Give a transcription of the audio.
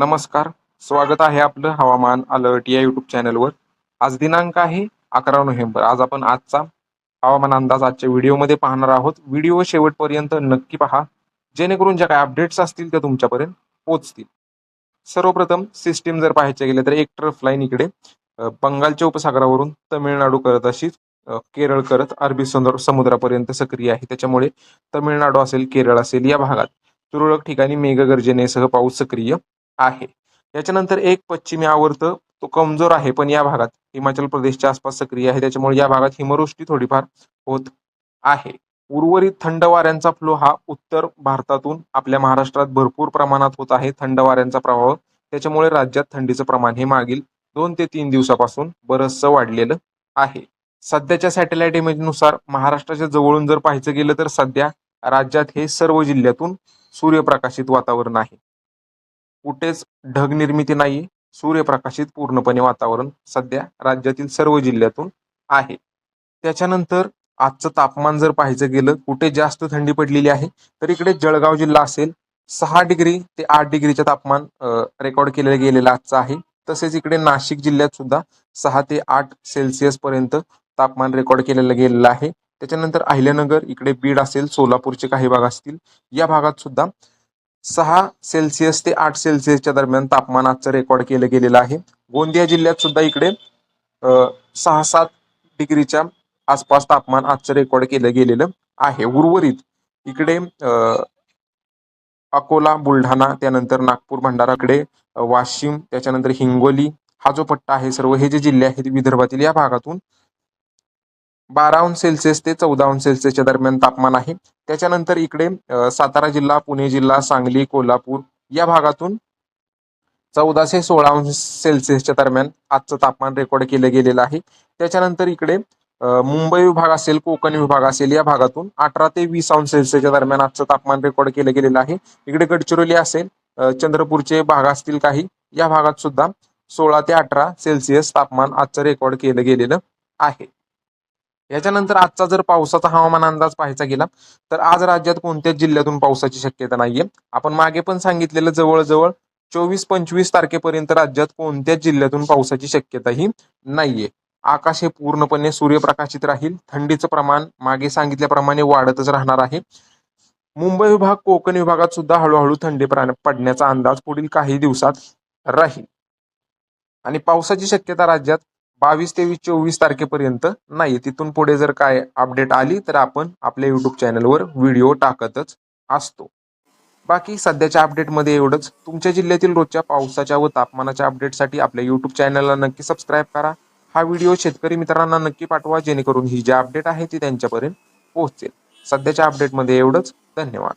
नमस्कार स्वागत आहे आपलं हवामान अलर्ट या युट्यूब चॅनलवर आज दिनांक आहे अकरा नोव्हेंबर. आज आपण आजचा हवामान अंदाज आजच्या व्हिडिओमध्ये पाहणार आहोत. व्हिडिओ शेवटपर्यंत नक्की पहा. जेणेकरून ज्या काही अपडेट्स असतील त्या तुमच्यापर्यंत पोहोचतील. सर्वप्रथम सिस्टीम जर पाहायचे गेल्या तर एक ट्रफ लाईन इकडे. बंगालच्या उपसागरावरून तमिळनाडू करत अशीच केरळ करत अरबी समुद्र समुद्रापर्यंत सक्रिय आहे. त्याच्यामुळे तमिळनाडू असेल केरळ असेल या भागात. तुरळक ठिकाणी मेघगर्जनेसह पाऊस सक्रिय. आहे. याच्यानंतर एक पश्चिमी आवर्त तो कमजोर आहे पण या भागात हिमाचल प्रदेशच्या आसपास सक्रिय आहे. त्याच्यामुळे या भागात हिमवृष्टी थोडीफार होत आहे. उर्वरित थंड वाऱ्यांचा फ्लो हा उत्तर भारतातून आपल्या महाराष्ट्रात भरपूर प्रमाणात होत आहे. थंड वाऱ्यांचा प्रभाव त्याच्यामुळे राज्यात थंडीचं प्रमाण हे मागील दोन ते तीन दिवसापासून बरंचसं वाढलेलं आहे. सध्याच्या सॅटेलाइट इमेजनुसार महाराष्ट्राच्या जवळून जर पाहायचं गेलं तर सध्या राज्यात हे सर्व जिल्ह्यातून सूर्यप्रकाशित वातावरण आहे. कुठेच ढग निर्मिती नाही सूर्यप्रकाशित पूर्णपणे वातावरण सध्या राज्यातील सर्व जिल्ह्यातून आहे. त्याच्यानंतर आजचं तापमान जर पाहायचं गेलं कुठे जास्त थंडी पडलेली आहे तर इकडे जळगाव जिल्हा असेल सहा डिग्री ते आठ डिग्रीचं तापमान रेकॉर्ड केलेलं गेलेलं आजचं आहे. तसेच इकडे नाशिक जिल्ह्यात सुद्धा सहा ते आठ सेल्सिअस पर्यंत तापमान रेकॉर्ड केलेलं गेलेलं आहे. त्याच्यानंतर अहिल्यानगर इकडे बीड असेल सोलापूरचे काही भाग असतील या भागात सुद्धा सहा सेल्सिअस ते आठ सेल्सिअसच्या दरम्यान तापमान आजचं रेकॉर्ड केलं गेलेलं आहे. गोंदिया जिल्ह्यात सुद्धा इकडे सहा सात डिग्रीच्या आसपास तापमान आजचं रेकॉर्ड केलं गेलेलं आहे. उर्वरित इकडे अकोला बुलढाणा त्यानंतर नागपूर भंडाराकडे वाशिम त्याच्यानंतर हिंगोली हा जो पट्टा आहे सर्व हे जे जिल्हे आहेत विदर्भातील या भागातून बारा अंश सेल्सिअस ते चौदा अंश सेल्सिअसच्या दरम्यान तापमान आहे. त्याच्यानंतर इकडे सातारा जिल्हा पुणे जिल्हा सांगली कोल्हापूर या भागातून चौदाशे सोळा अंश सेल्सिअसच्या दरम्यान आजचं तापमान रेकॉर्ड केलं गेलेलं आहे. त्याच्यानंतर इकडे मुंबई विभाग असेल कोकण विभाग असेल या भागातून अठरा ते वीस अंश सेल्सिअसच्या दरम्यान आजचं तापमान रेकॉर्ड केलं गेलेलं आहे. इकडे गडचिरोली असेल चंद्रपूरचे भाग असतील काही या भागात सुद्धा सोळा ते अठरा सेल्सिअस तापमान आजचं रेकॉर्ड केलं गेलेलं आहे. याच्यानंतर आजचा जर पावसाचा हवामान अंदाज पाहायचा गेला तर आज राज्यात कोणत्याच जिल्ह्यातून पावसाची शक्यता नाहीये. आपण मागे पण सांगितलेलं जवळजवळ चोवीस पंचवीस तारखेपर्यंत राज्यात कोणत्याच जिल्ह्यातून पावसाची शक्यताही नाहीये. आकाश हे पूर्णपणे सूर्यप्रकाशित राहील. थंडीचं प्रमाण मागे सांगितल्याप्रमाणे वाढतच राहणार आहे. मुंबई विभाग कोकण विभागात सुद्धा हळूहळू थंडी पडण्याचा अंदाज पुढील काही दिवसात राहील. आणि पावसाची शक्यता राज्यात बावीस तेवीस चोवीस तारखेपर्यंत नाही. तिथून पुढे जर काय अपडेट आली तर आपण आपल्या युट्यूब चॅनलवर व्हिडिओ टाकतच असतो. बाकी सध्याच्या अपडेटमध्ये एवढंच. तुमच्या जिल्ह्यातील रोजच्या पावसाच्या व तापमानाच्या अपडेटसाठी आपल्या युट्यूब चॅनलला नक्की सबस्क्राईब करा. हा व्हिडिओ शेतकरी मित्रांना नक्की पाठवा जेणेकरून ही जी अपडेट आहे ती त्यांच्यापर्यंत पोहोचेल. सध्याच्या अपडेटमध्ये एवढंच. धन्यवाद.